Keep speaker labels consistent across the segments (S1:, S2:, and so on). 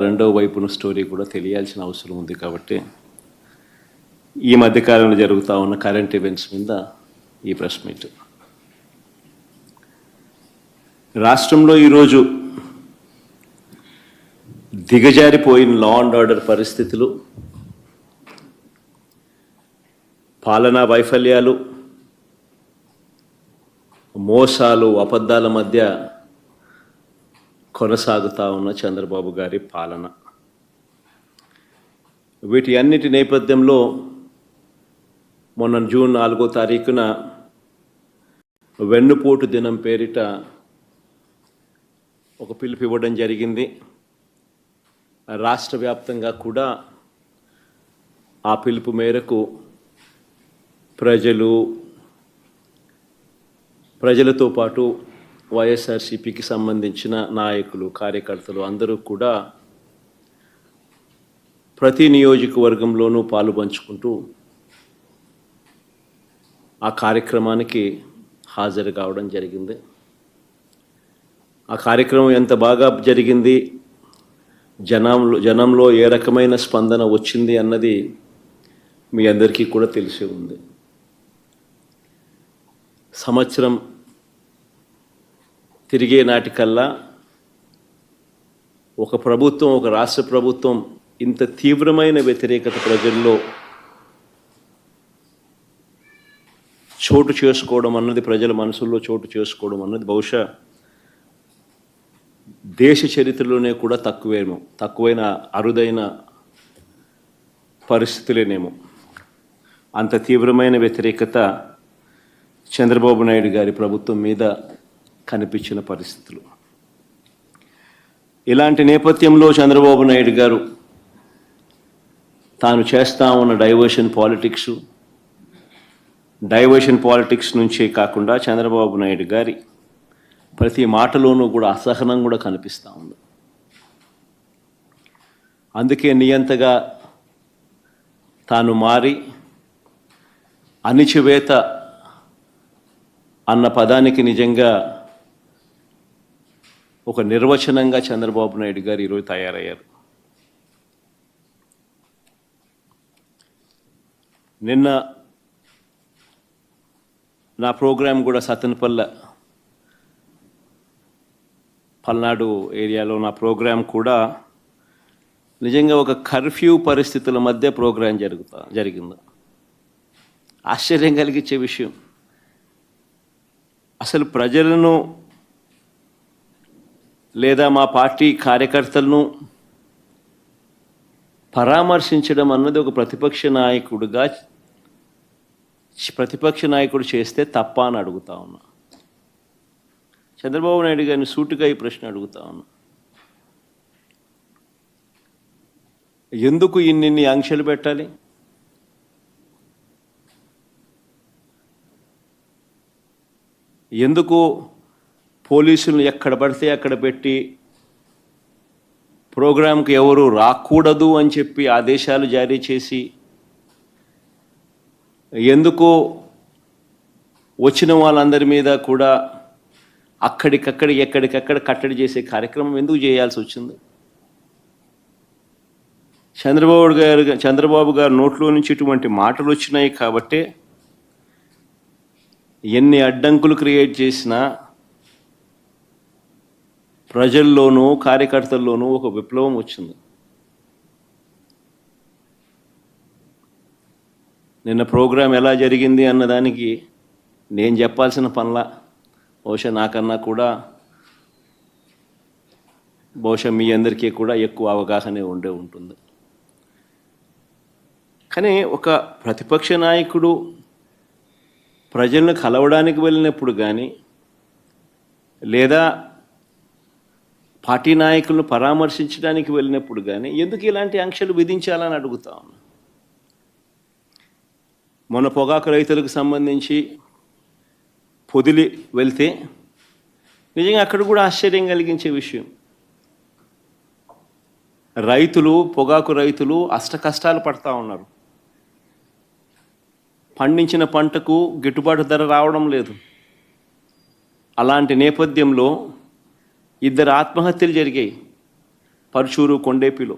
S1: రెండో వైపున స్టోరీ కూడా తెలియాల్సిన అవసరం ఉంది కాబట్టి ఈ మధ్యకాలంలో జరుగుతూ ఉన్న కరెంట్ ఈవెంట్స్ మీద ఈ ప్రెస్ మీట్ రాష్ట్రంలో ఈరోజు దిగజారిపోయిన లా అండ్ ఆర్డర్ పరిస్థితులు పాలనా వైఫల్యాలు మోసాలు అబద్ధాల మధ్య కొనసాగుతూ ఉన్న చంద్రబాబు గారి పాలన. వీటి అన్నిటి నేపథ్యంలో మొన్న జూన్ నాలుగో తారీఖున వెన్నుపోటు దినం పేరిట ఒక పిలుపు ఇవ్వడం జరిగింది. రాష్ట్ర వ్యాప్తంగా కూడా ఆ పిలుపు మేరకు ప్రజలు ప్రజలతో పాటు వైఎస్ఆర్సీపీకి సంబంధించిన నాయకులు కార్యకర్తలు అందరూ కూడా ప్రతి నియోజకవర్గంలోనూ పాలు పంచుకుంటూ ఆ కార్యక్రమానికి హాజరు కావడం జరిగింది. ఆ కార్యక్రమం ఎంత బాగా జరిగింది జనంలో జనంలో ఏ రకమైన స్పందన వచ్చింది అన్నది మీ అందరికీ కూడా తెలిసి ఉంది. సంవత్సరం తిరిగే నాటికల్లా ఒక ప్రభుత్వం ఒక రాష్ట్ర ప్రభుత్వం ఇంత తీవ్రమైన వ్యతిరేకత ప్రజల్లో చోటు చేసుకోవడం అన్నది ప్రజల మనసుల్లో చోటు చేసుకోవడం అన్నది బహుశా దేశ చరిత్రలోనే కూడా తక్కువేమో తక్కువైన అరుదైన పరిస్థితులేనేమో. అంత తీవ్రమైన వ్యతిరేకత చంద్రబాబు నాయుడు గారి ప్రభుత్వం మీద కనిపించిన పరిస్థితులు. ఇలాంటి నేపథ్యంలో చంద్రబాబు నాయుడు గారు తాను చేస్తా ఉన్న డైవర్షన్ పాలిటిక్స్ డైవర్షన్ పాలిటిక్స్ నుంచే కాకుండా చంద్రబాబు నాయుడు గారి ప్రతి మాటలోనూ కూడా అసహనం కూడా కనిపిస్తూ ఉంది. అందుకే నియంతగా తాను మారి అణిచివేత అన్న పదానికి నిజంగా ఒక నిర్వచనంగా చంద్రబాబు నాయుడు గారు ఈరోజు తయారయ్యారు. నిన్న నా ప్రోగ్రాం కూడా సతన్పల్ల పల్నాడు ఏరియాలో నా ప్రోగ్రాం కూడా నిజంగా ఒక కర్ఫ్యూ పరిస్థితుల మధ్య ప్రోగ్రాం జరుగుతా జరిగింది. ఆశ్చర్యం కలిగించే విషయం అసలు ప్రజలను లేదా మా పార్టీ కార్యకర్తలను పరామర్శించడం అన్నది ఒక ప్రతిపక్ష నాయకుడిగా ప్రతిపక్ష నాయకుడు చేస్తే తప్ప అని అడుగుతా ఉన్నా. చంద్రబాబు నాయుడు గారిని సూటిగా ఈ ప్రశ్న అడుగుతా ఉన్నా. ఎందుకు ఇన్నిన్ని ఆంక్షలు పెట్టాలి? ఎందుకు పోలీసులను ఎక్కడ పడితే అక్కడ పెట్టి ప్రోగ్రాంకి ఎవరు రాకూడదు అని చెప్పి ఆదేశాలు జారీ చేసి ఎందుకు వచ్చిన వాళ్ళందరి మీద కూడా అక్కడికక్కడ ఎక్కడికక్కడ కట్టడి చేసే కార్యక్రమం ఎందుకు చేయాల్సి వచ్చింది? చంద్రబాబు గారు చంద్రబాబు గారు నోట్లో నుంచి ఇటువంటి మాటలు వచ్చినాయి కాబట్టే ఎన్ని అడ్డంకులు క్రియేట్ చేసినా ప్రజల్లోనూ కార్యకర్తల్లోనూ ఒక విప్లవం వచ్చింది. నిన్న ప్రోగ్రాం ఎలా జరిగింది అన్నదానికి నేను చెప్పాల్సిన పనుల బహుశా నాకన్నా కూడా బహుశా మీ అందరికీ కూడా ఎక్కువ అవగాహన ఉండే ఉంటుంది. కానీ ఒక ప్రతిపక్ష నాయకుడు ప్రజలను కలవడానికి వెళ్ళినప్పుడు కానీ లేదా పార్టీ నాయకులను పరామర్శించడానికి వెళ్ళినప్పుడు కానీ ఎందుకు ఇలాంటి ఆంక్షలు విధించాలని అడుగుతా ఉన్నా. మొన్న పొగాకు రైతులకు సంబంధించి పొదిలి వెళ్తే నిజంగా అక్కడ కూడా ఆశ్చర్యం కలిగించే విషయం. రైతులు పొగాకు రైతులు అష్ట కష్టాలు పడతా ఉన్నారు. పండించిన పంటకు గిట్టుబాటు ధర రావడం లేదు. అలాంటి నేపథ్యంలో ఇద్దరు ఆత్మహత్యలు జరిగాయి. పరుచూరు కొండేపిలో.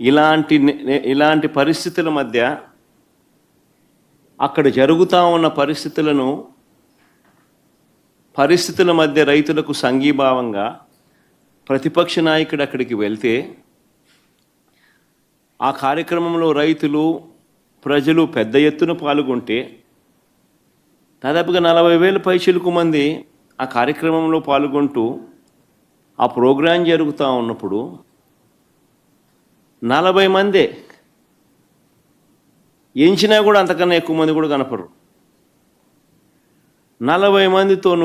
S1: ఇలాంటి ఇలాంటి పరిస్థితుల మధ్య అక్కడ జరుగుతూ ఉన్న పరిస్థితులను పరిస్థితుల మధ్య రైతులకు సంఘీభావంగా ప్రతిపక్ష నాయకుడు అక్కడికి వెళ్తే ఆ కార్యక్రమంలో రైతులు ప్రజలు పెద్ద ఎత్తున పాల్గొంటే దాదాపుగా నలభై వేల పైచిలకు మంది ఆ కార్యక్రమంలో పాల్గొంటూ ఆ ప్రోగ్రాం జరుగుతూ ఉన్నప్పుడు నలభై మందే ఎంచినా కూడా అంతకన్నా ఎక్కువ మంది కూడా కనపడరు. నలభై మందితో